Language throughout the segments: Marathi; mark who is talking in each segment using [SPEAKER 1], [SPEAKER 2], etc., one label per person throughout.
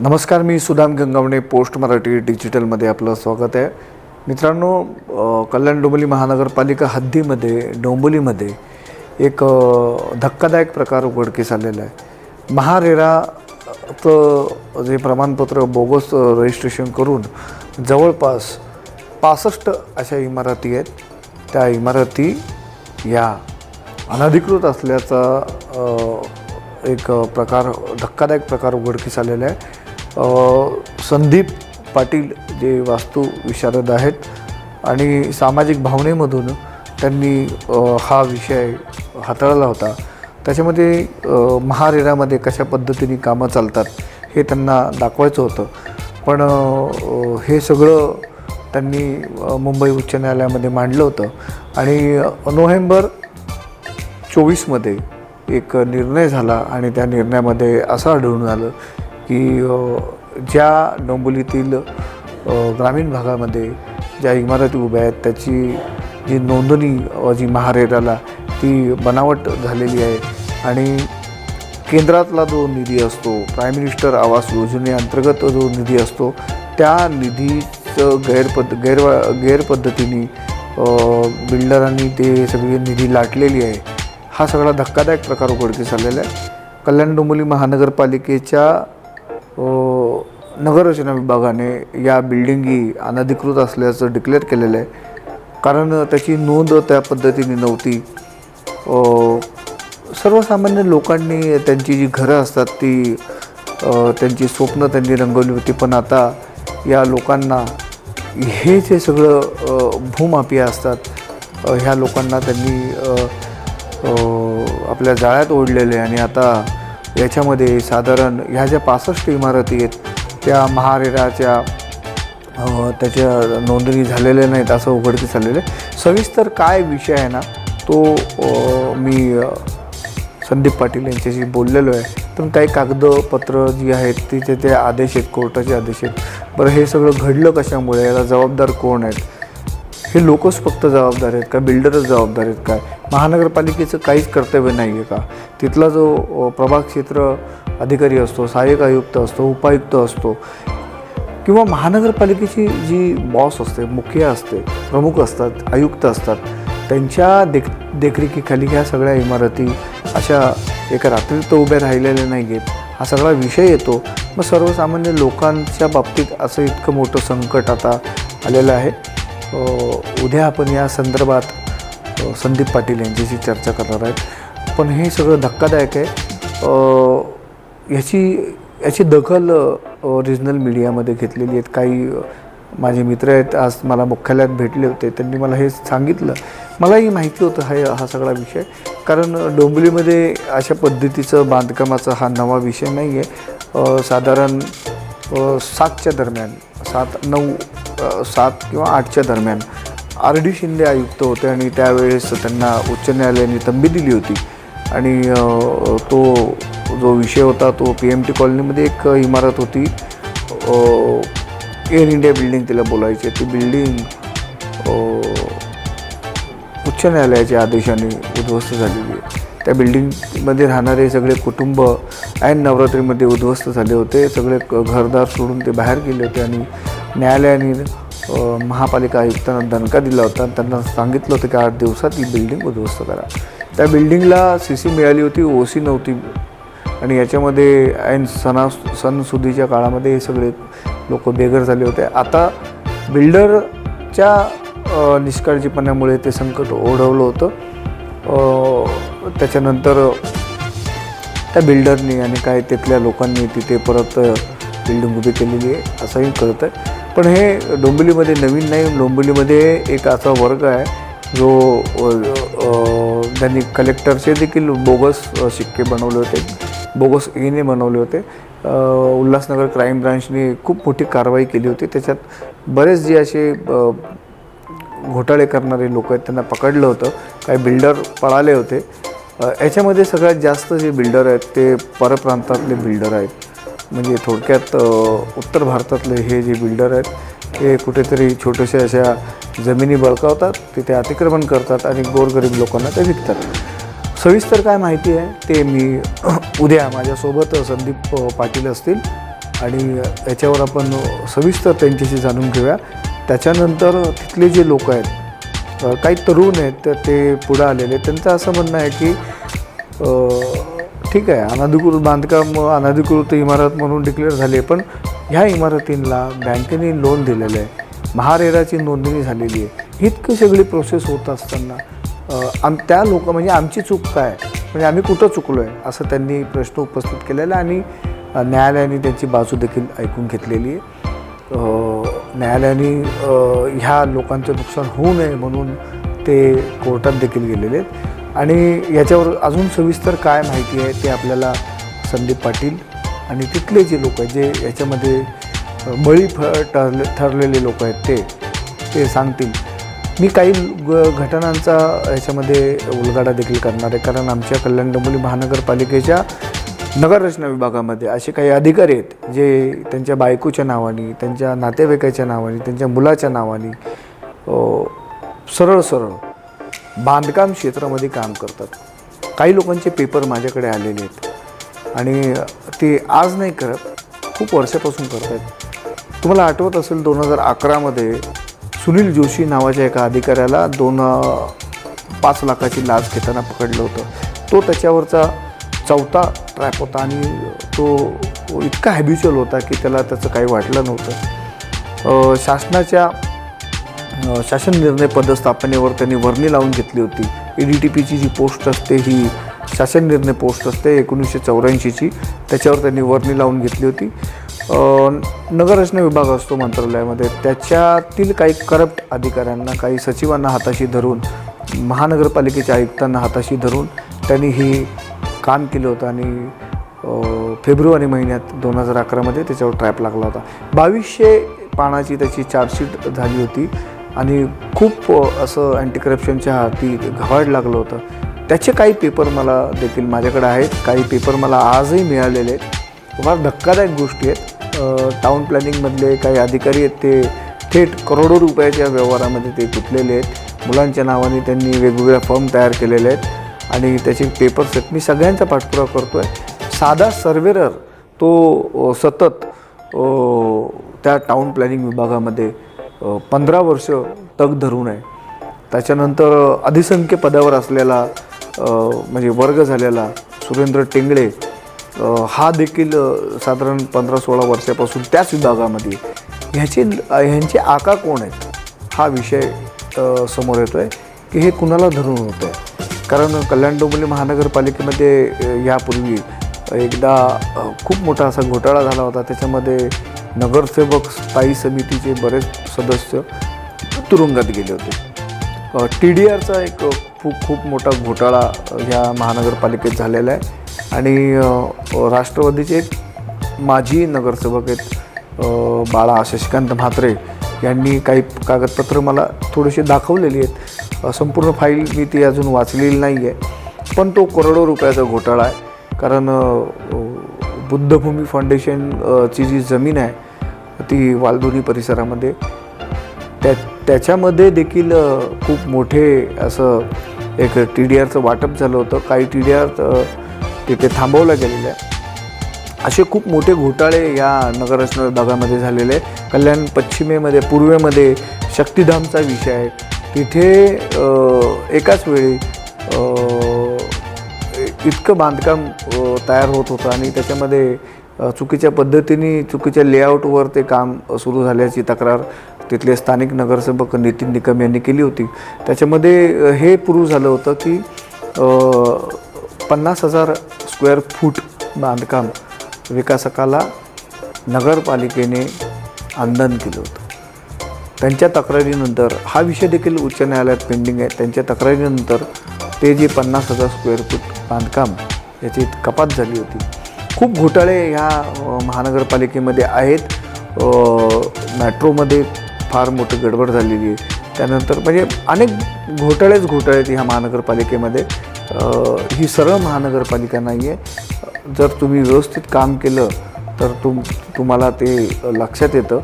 [SPEAKER 1] नमस्कार मी सुदाम गंगावणे पोस्ट मराठी डिजिटलमध्ये आपलं स्वागत आहे. मित्रांनो कल्याण डोंबोली महानगरपालिका हद्दीमध्ये डोंबोलीमध्ये एक धक्कादायक प्रकार उघडकीस आलेला आहे. महारेराचं जे प्रमाणपत्र बोगस रजिस्ट्रेशन करून जवळपास पासष्ट अशा इमारती आहेत. त्या इमारती या अनधिकृत असल्याचा एक प्रकार धक्कादायक प्रकार उघडकीस आलेला आहे. संदीप पाटील जे वास्तू विशारद आहेत आणि सामाजिक भावनेमधून त्यांनी हा विषय हाताळला होता. त्याच्यामध्ये महारेरामध्ये कशा पद्धतीने कामं चालतात हे त्यांना दाखवायचं होतं. पण हे सगळं त्यांनी मुंबई उच्च न्यायालयामध्ये मांडलं होतं. आणि नोव्हेंबर चोवीसमध्ये एक निर्णय झाला आणि त्या निर्णयामध्ये असं आढळून आलं की ज्या डोंबिवलीतील ग्रामीण भागामध्ये ज्या इमारती उभ्या आहेत त्याची जी नोंदणी जी महारेराला ती बनावट झालेली आहे आणि केंद्रातला जो निधी असतो प्राईम मिनिस्टर आवास योजनेअंतर्गत जो निधी असतो त्या निधीचं गैरपद्ध गैर गैरपद्धतीने बिल्डरांनी ते सगळी निधी लाटलेली आहे. हा सगळा धक्कादायक प्रकार उघडकीस आलेला आहे. कल्याण डोंबोली महानगरपालिकेच्या नगररचना विभागाने या बिल्डिंगी अनधिकृत असल्याचं डिक्लेअर केलेलं आहे. कारण त्याची नोंद त्या पद्धतीने नव्हती. सर्वसामान्य लोकांनी त्यांची जी घरं असतात ती त्यांची स्वप्न त्यांनी रंगवली होती. पण आता या लोकांना हे जे सगळं भूमापिया भूमाफिया असतात ह्या लोकांना त्यांनी आपल्या जाळ्यात ओढलेले आणि आता याच्यामध्ये साधारण ह्या ज्या पासष्ट इमारती आहेत त्या महारेराच्या त्याच्या नोंदणी झालेल्या नाहीत असं उघडकीस आलेलं आहे. सविस्तर काय विषय आहे ना तो मी संदीप पाटील यांच्याशी बोललेलो आहे. पण काही कागदपत्र जी आहेत तिचे ते आदेश आहेत कोर्टाचे आदेश आहेत. बरं हे सगळं घडलं कशामुळे? याला जबाबदार कोण आहेत? हे लोकच फक्त जबाबदार आहेत का? बिल्डरच जबाबदार आहेत काय महानगरपालिकेचं काहीच कर्तव्य नाही आहे का? तिथला जो प्रभाग क्षेत्र अधिकारी असतो सहाय्यक आयुक्त असतो उपायुक्त असतो किंवा महानगरपालिकेची जी बॉस असते मुखिया असते प्रमुख असतात आयुक्त असतात त्यांच्या देख देखरेखीखाली ह्या सगळ्या इमारती अशा एका रात्रीत तर उभ्या राहिलेल्या नाही आहेत हा सगळा विषय येतो. मग सर्वसामान्य लोकांच्या बाबतीत असं इतकं मोठं संकट आता आलेलं आहे. उद्या आपण या संदर्भात संदीप पाटील यांच्याशी चर्चा करणार आहेत. पण हे सगळं धक्कादायक आहे. याची याची दखल रिजनल मीडियामध्ये घेतलेली आहेत. काही माझे मित्र आहेत. आज मला मुख्यालयात भेटले होते. त्यांनी मला हे सांगितलं. मलाही माहिती होतं हा हा सगळा विषय. कारण डोंबिवलीमध्ये अशा पद्धतीचं बांधकामाचा हा नवा विषय नाही आहे साधारण सातच्या दरम्यान सात नऊ सात किंवा आठच्या दरम्यान आर डी शिंदे आयुक्त होते आणि त्यावेळेस त्यांना उच्च न्यायालयाने तंबी दिली होती. आणि तो जो विषय होता तो पी एम टी कॉलनीमध्ये एक इमारत होती. एअर इंडिया बिल्डिंग तिला बोलायचे. ती बिल्डिंग उच्च न्यायालयाच्या आदेशाने उद्ध्वस्त झालेली आहे. त्या बिल्डिंगमध्ये राहणारे सगळे कुटुंब ऐन नवरात्रीमध्ये उद्ध्वस्त झाले होते. सगळे क- घरदार सोडून ते बाहेर गेले होते आणि न्यायालयाने महापालिका आयुक्तांना दणका दिला होता. आणि त्यांना सांगितलं होतं की आठ दिवसात ही बिल्डिंग उद्ध्वस्त करा. त्या बिल्डिंगला सी सी मिळाली होती ओ सी नव्हती. आणि याच्यामध्ये ऐन सणा सणसुदीच्या काळामध्ये हे सगळे लोक बेघर झाले होते. आता बिल्डरच्या निष्काळजीपणामुळे ते संकट ओढवलं होतं. त्याच्यानंतर त्या बिल्डरनी आणि काय तिथल्या लोकांनी तिथे परत बिल्डिंग उभी केलेली आहे असंही कळतं आहे. पण हे डोंबिवलीमध्ये नवीन नाही डोंबिवलीमध्ये एक असा वर्ग आहे जो त्यांनी कलेक्टरचे देखील बोगस शिक्के बनवले होते बोगस इने बनवले होते. उल्हासनगर क्राईम ब्रांचने खूप मोठी कारवाई केली होती. त्याच्यात बरेच जे असे घोटाळे करणारे लोक आहेत त्यांना पकडलं होतं. काही बिल्डर पळाले होते. याच्यामध्ये सगळ्यात जास्त जे बिल्डर आहेत ते परप्रांतातले बिल्डर आहेत. म्हणजे थोडक्यात उत्तर भारतातले हे जे बिल्डर आहेत ते कुठेतरी छोट्याशा अशा जमिनी बळकावतात तिथे अतिक्रमण करतात आणि गोरगरीब लोकांना ते विकतात. सविस्तर काय माहिती आहे ते मी उद्या माझ्यासोबत संदीप पाटील असतील आणि याच्यावर आपण सविस्तर त्यांच्याशी जाणून घेऊया. त्याच्यानंतर तिथले जे लोक आहेत काही तरुण आहेत तर ते पुढं आलेले आहेत. त्यांचं असं म्हणणं आहे की ठीक आहे अनधिकृत बांधकाम अनधिकृत इमारत म्हणून डिक्लेअर झाली आहे पण ह्या इमारतींना बँकेने लोन दिलेलं आहे. महारेराची नोंदणी झालेली आहे. इतकी सगळी प्रोसेस होत असताना आम त्या लोक म्हणजे आमची चूक काय? म्हणजे आम्ही कुठं चुकलो आहे असं त्यांनी प्रश्न उपस्थित केलेला आहे आणि न्यायालयाने त्यांची बाजू देखील ऐकून घेतलेली आहे. न्यायालयाने ह्या लोकांचं नुकसान होऊ नये म्हणून ते कोर्टात देखील गेलेले आहेत. आणि याच्यावर अजून सविस्तर काय माहिती आहे ते आपल्याला संदीप पाटील आणि तिथले जे लोक आहेत जे याच्यामध्ये बळी फ ठरले ठरलेले लोक आहेत ते ते सांगतील. मी काही ग घटनांचा याच्यामध्ये उलगाडा देखील करणार आहे. कारण आमच्या कल्याण डोंबिवली महानगरपालिकेच्या नगररचना विभागामध्ये असे काही अधिकारी आहेत जे त्यांच्या बायकोच्या नावाने त्यांच्या नातेवाईकाच्या नावाने त्यांच्या मुलाच्या नावाने सरळ सरळ बांधकाम क्षेत्रामध्ये काम करतात. काही लोकांचे पेपर माझ्याकडे आलेले आहेत आणि ते आज नाही करत खूप वर्षापासून करत आहेत तुम्हाला आठवत असेल दोन हजार अकरामध्ये सुनील जोशी नावाच्या एका अधिकाऱ्याला दोन पाच लाखाची लाच घेताना पकडलं होतं. तो त्याच्यावरचा चौथा ट्रॅप होता आणि तो इतका हॅबिच्युअल होता की त्याला त्याचं काही वाटलं नव्हतं. शासनाच्या शासन निर्णय पदस्थापनेवर त्यांनी वर्णी लावून घेतली होती. ई डी टी पीची जी पोस्ट असते ही शासन निर्णय पोस्ट असते एकोणीसशे चौऱ्याऐंशीची. त्याच्यावर त्यांनी वर्णी लावून घेतली होती. नगररचना विभाग असतो मंत्रालयामध्ये. त्याच्यातील काही करप्ट अधिकाऱ्यांना काही सचिवांना हाताशी धरून महानगरपालिकेच्या आयुक्तांना हाताशी धरून त्यांनी ही काम केलं होतं आणि फेब्रुवारी महिन्यात दोन हजार अकरामध्ये त्याच्यावर ट्रॅप लागला होता. बावीसशे पानाची त्याची चार्जशीट झाली होती आणि खूप असं अँटी करप्शनच्या हाती घवाड लागलं होतं. त्याचे काही पेपर मला देखील माझ्याकडे आहेत. काही पेपर मला आजही मिळालेले आहेत. फार धक्कादायक गोष्टी आहेत. टाऊन टाउन प्लॅनिंगमधले काही अधिकारी आहेत ते थेट करोडो रुपयाच्या व्यवहारामध्ये ते गुंतलेले आहेत. मुलांच्या नावाने त्यांनी वेगवेगळ्या फर्म तयार केलेले आहेत. आणि त्याचे पेपर्स आहेत. मी सगळ्यांचा पाठपुरावा करतो आहे साधा सर्वेरर तो सतत त्या टाऊन प्लॅनिंग विभागामध्ये पंधरा वर्ष तग धरून आहे. त्याच्यानंतर अधिसंख्य पदावर असलेला म्हणजे वर्ग झालेला सुरेंद्र टेंगळे हा देखील साधारण पंधरा सोळा वर्षापासून त्याच विभागामध्ये. ह्याचे ह्यांचे आका कोण आहेत? हा विषय समोर येतो आहे की हे कुणाला धरून होतं आहे कारण कल्याण डोंबिवली महानगरपालिकेमध्ये यापूर्वी एकदा खूप मोठा असा घोटाळा झाला होता. त्याच्यामध्ये नगरसेवक स्थायी समितीचे बरेच सदस्य तुरुंगात गेले होते. टी डी आरचा एक खूप खूप मोठा घोटाळा ह्या महानगरपालिकेत झालेला आहे. आणि राष्ट्रवादीचे माजी नगरसेवक आहेत बाळा शशिकांत म्हात्रे यांनी काही कागदपत्र मला थोडीशी दाखवलेली आहेत. संपूर्ण फाईल मी ती अजून वाचलेली नाही आहे पण तो करोडो रुपयाचा घोटाळा आहे. कारण बुद्धभूमी फाउंडेशनची जी जमीन आहे ती वालदोनी परिसरामध्ये. त्या त्याच्यामध्ये देखील खूप मोठे असं एक टी डी आरचं वाटप झालं होतं. काही टी डी आर तिथे थांबवल्या गेलेल्या आहे. असे खूप मोठे घोटाळे या नगररचना विभागामध्ये झालेले आहे. कल्याण पश्चिमेमध्ये पूर्वेमध्ये शक्तिधामचा विषय आहे तिथे एकाच वेळी इतकं बांधकाम तयार होत होतं आणि त्याच्यामध्ये चुकीच्या पद्धतीने चुकीच्या लेआउटवर ते काम सुरू झाल्याची तक्रार तिथले स्थानिक नगरसेवक नितीन निकम यांनी केली होती त्याच्यामध्ये हे प्रूव्ह झालं होतं की पन्नास हजार स्क्वेअर फूट बांधकाम विकासकाला नगरपालिकेने आंदन केलं होतं. त्यांच्या तक्रारीनंतर हा विषय देखील उच्च न्यायालयात पेंडिंग आहे. त्यांच्या तक्रारीनंतर ते जे पन्नास हजार स्क्वेअर फूट बांधकाम याची कपात झाली होती. खूप घोटाळे ह्या महानगरपालिकेमध्ये आहेत. मेट्रोमध्ये फार मोठी गडबड झालेली आहे. त्यानंतर म्हणजे अनेक घोटाळेच घोटाळे आहेत ह्या महानगरपालिकेमध्ये. ही सरळ महानगरपालिका नाही आहे जर तुम्ही व्यवस्थित काम केलं तर तुम तुम्हाला ते लक्षात येतं.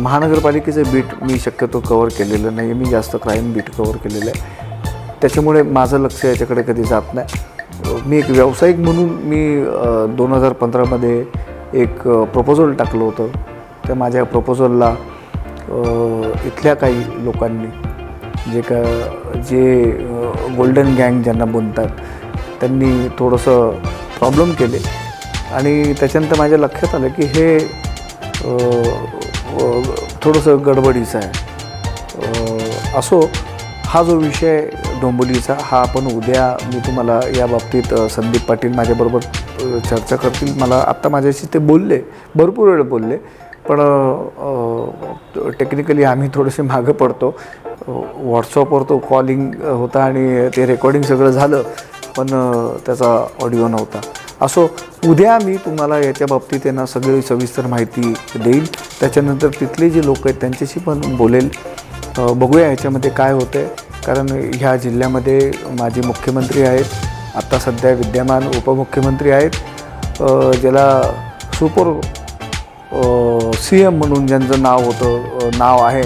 [SPEAKER 1] महानगरपालिकेचं बीट मी शक्यतो कवर केलेलं नाही मी जास्त क्राईम बीट कवर केलेलं आहे. त्याच्यामुळे माझं लक्ष याच्याकडे कधी जात नाही. मी एक व्यावसायिक म्हणून मी दोन हजार पंधरामध्ये एक प्रपोजल टाकलं होतं. त्या माझ्या प्रपोजलला इथल्या काही लोकांनी जे का जे गोल्डन गँग ज्यांना बोलतात त्यांनी थोडंसं प्रॉब्लेम केले. आणि त्याच्यानंतर माझ्या लक्षात आलं की हे थोडंसं गडबडीचं आहे. असो हा जो विषय डोंबोलीचा हा आपण उद्या मी तुम्हाला या बाबतीत संदीप पाटील माझ्याबरोबर चर्चा करतील. मला आत्ता माझ्याशी ते बोलले भरपूर वेळ बोलले. पण टेक्निकली आम्ही थोडेसे मागं पडतो. व्हॉट्सअपवर तो कॉलिंग होता आणि ते रेकॉर्डिंग सगळं झालं पण त्याचा ऑडिओ नव्हता. असो उद्या मी तुम्हाला याच्या बाबतीत त्यांना सगळी सविस्तर माहिती देईल. त्याच्यानंतर तिथले जे लोक आहेत त्यांच्याशी पण बोलेल. बघूया ह्याच्यामध्ये काय होतं आहे कारण ह्या जिल्ह्यामध्ये माजी मुख्यमंत्री आहेत. आत्ता सध्या विद्यमान उपमुख्यमंत्री आहेत. ज्याला सुपर सी एम म्हणून ज्यांचं नाव होतं नाव आहे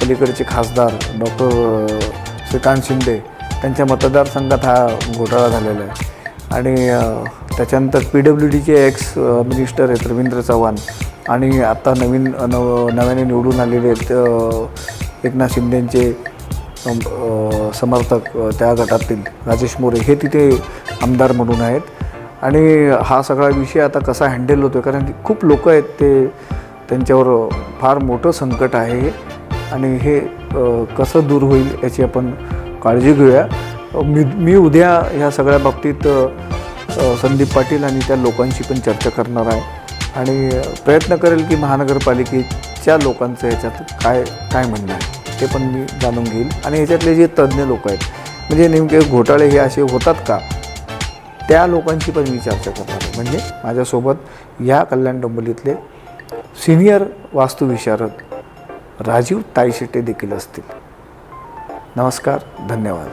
[SPEAKER 1] पलीकडचे खासदार डॉक्टर श्रीकांत शिंदे त्यांच्या मतदारसंघात हा घोटाळा झालेला आहे. आणि त्याच्यानंतर पी डब्ल्यू डीचे एक्स मिनिस्टर आहेत रवींद्र चव्हाण आणि आत्ता नवीन नव नव्याने निवडून आलेले आहेत एकनाथ शिंदेंचे समर्थक त्या गटातील राजेश मोरे. हे तिथे आमदार म्हणून आहेत. आणि हा सगळा विषय आता कसा हँडल होतो आहे कारण की खूप लोक आहेत ते त्यांच्यावर फार मोठं संकट आहे हे. आणि हे कसं दूर होईल याची आपण काळजी घेऊया. मी मी उद्या ह्या सगळ्या बाबतीत संदीप पाटील आणि त्या लोकांशी पण चर्चा करणार आहे. आणि प्रयत्न करेल की महानगरपालिकेच्या लोकांचं ह्याच्यात काय काय म्हणणं आहे ते पण मी जाणून घेईल. आणि ह्याच्यातले जे तज्ज्ञ लोक आहेत म्हणजे नेमके घोटाळे हे असे होतात का? त्या लोकांची पण मी चर्चा करणार आहे. म्हणजे माझ्यासोबत या कल्याण डोंबलीतले सिनियर वास्तुविशारद राजीव ताईशेटे देखील असतील. नमस्कार धन्यवाद.